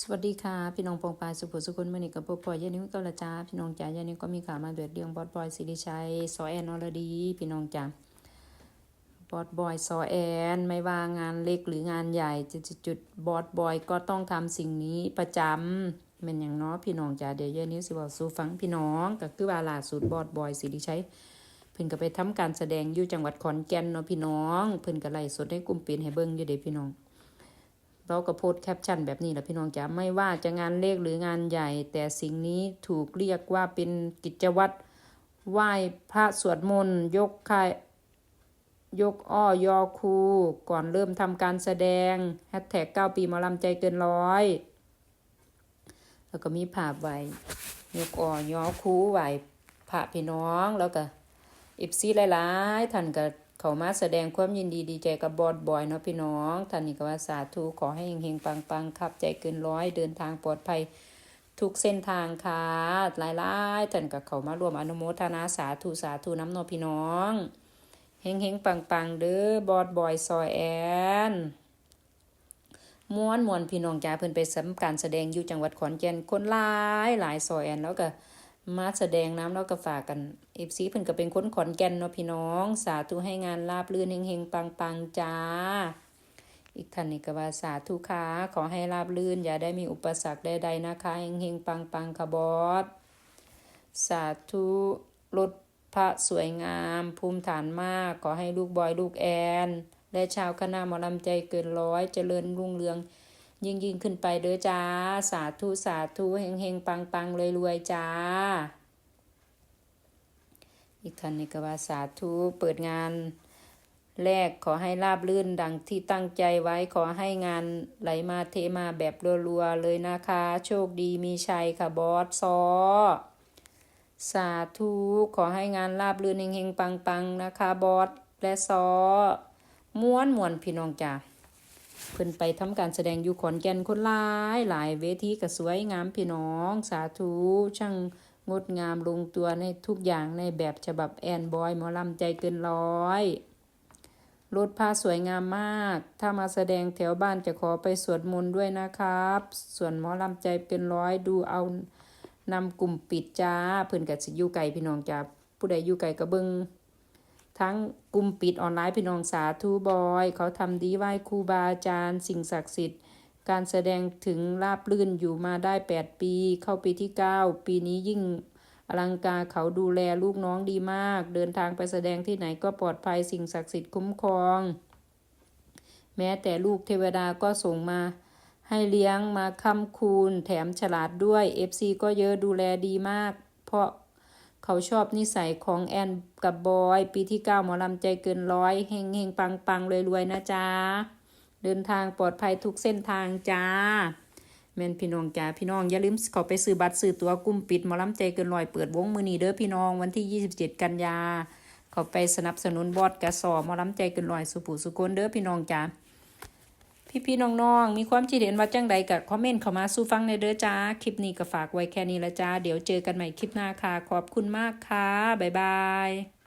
สวัสดีค่ะ พี่น้องปองปายสุภุสุคนมื่อนี้กับพ่อพ่อยยานิ้วก็ละจ้าพี่น้องจ๋ายานิ้วก็มีข่าวมาเดือดเรื่องบอสบอยสิริชัยซอแอนอรดี พี่น้องจ๋าบอสบอยซอแอน ไม่ว่างานเล็กหรืองานใหญ่จุดจุดบอสบอยก็ต้องทำสิ่งนี้ประจำเป็นอย่างเน้อพี่น้องจ๋าเดี๋ยวยานิ้วสิบอกสู่ฟังพี่น้องก็คือว่าล่าสุดบอสบอยสิริชัยเพิ่นก็ไปทำการแสดงอยู่จังหวัดขอนแก่นเนาะพี่น้อง เพิ่นก็ไล่สดให้กลุ่มปิดให้เบิ่งอยู่เด้พี่น้อง เราก็โพสแคปชั่นแบบนี้แหละพี่น้องจ๋าไม่ว่าจะงานเล็กหรืองานใหญ่ แต่สิ่งนี้ถูกเรียกว่าเป็นกิจวัตรไหว้พระสวดมนต์ยกคายยกอ้อยอครูก่อนเริ่มทำการแสดงแฮชแท็กเก้าปีมอลำใจเกินร้อย แล้วก็มีภาพไว้ ยกอ้อยอครูไหว้พระพี่น้องแล้วก็เอฟซีหลายๆท่านก็ เขามาแสดงความยินดีดีใจกับบอดบอยเนาะพี่น้องท่านนี่ก็ว่าสาธุขอให้เฮงๆปังๆขับ ใจเกินร้อยเดินทางปลอดภัยทุกเส้นทางค่ะหลายๆท่านก็เขามารวมอนุโมทนาสาธุสาธุน้ำเนอพี่น้องเฮงๆปังๆเด้อบอดบอยซอยแอนม้วนมวนพี่น้องจ้าเพิ่นไปสำการแสดงอยู่จังหวัดขอนแก่นคนหลายหลายซอยแอนแล้วก็ มาแสดงน้ำแล้วก็ฝากกันเอฟซีเพิ่นก็เป็นคนขอนแก่นเนาะพี่น้อง สาธุให้งานราบรื่นเฮงๆปังๆจ้า อีกท่านนี่ก็ว่าสาธุค่ะขอให้ราบรื่น อย่าได้มีอุปสรรคใดๆนะคะเฮงๆปังๆค่ะบอสสาธุรถพระสวยงามภูมิฐานมาก ขอให้ลูกบอยลูกแอน และชาวคณะหมอลำใจเกินร้อยเจริญรุ่งเรือง ยิ่งยิ่งขึ้นไปเด้อจ้า สาธุ สาธุเฮงเฮงปังปังรวยรวยจ้า อีกท่านนี่ก็ว่าสาธุ เปิดงานแรกขอให้ราบลื่นดังที่ตั้งใจไว้ขอให้งานไหลมาเทมาแบบรัวๆเลยนะคะ โชคดีมีชัยค่ะบอสซอสาธุขอให้งานราบรื่นเฮงๆปังๆนะคะ บอสและซอม้วนมวนพี่น้องจ้า เพิ่นไปทำการแสดงอยู่ขอนแก่นคนหลายหลายเวทีก็สวยงามพี่น้อง สาธุช่างงดงามลงตัวในทุกอย่างในแบบฉบับแอนบอยหมอลำใจเกินร้อยรถผ้าสวยงามมาก ถ้ามาแสดงแถวบ้านจะขอไปสวดมนต์ด้วยนะครับ ส่วนหมอลำใจเกินร้อยดูเอานำกลุ่มปิดจ้า เพิ่อนกับสิยูไกลพี่น้องจ้าผู้ใดยูไกลก็เบิง ทั้งกลุ่มปิดออนไลน์พี่น้องสาธุบอย เขาทำดีไหว้ครูบาอาจารย์ สิ่งศักดิ์สิทธิ์ การแสดงถึงราบลื่นอยู่มาได้ 8 ปี เข้าปีที่ 9 ปีนี้ยิ่งอลังการเขาดูแลลูกน้องดีมาก เดินทางไปแสดงที่ไหนก็ปลอดภัยสิ่งศักดิ์สิทธิ์คุ้มครอง แม้แต่ลูกเทวดาก็ส่งมา ให้เลี้ยงมาค้ำคูณ แถมฉลาดด้วย FC ก็เยอะดูแลดีมาก เพราะ เขาชอบนิสัยของแอนกับบอย ปีที่เก้าหมอลำใจเกินร้อยเฮงเฮงปังปังรวยรวยๆนะจ๊ะ เดินทางปลอดภัยทุกเส้นทางจ้าแม่นพี่น้องจ้าพี่น้องอย่าลืมเขาไปซื้อบัตรซื้อตัวกลุ่มปิดหมอลำใจเกินร้อยเปิดวงมือนีเด้อพี่น้องวันที่ 27 กันยาเขาไปสนับสนุนบอสกระสอหมอลำใจเกินร้อยสุผูสุคนเด้อพี่น้องจ้า พี่ๆน้องๆ มีความคิดเห็นว่าจังใดกับคอมเมนต์เข้ามาสู้ฟังในเด้อจ้า คลิปนี้ก็ฝากไว้แค่นี้ละจ้า เดี๋ยวเจอกันใหม่คลิปหน้าค่ะ ขอบคุณมากค่ะ บ๊ายบาย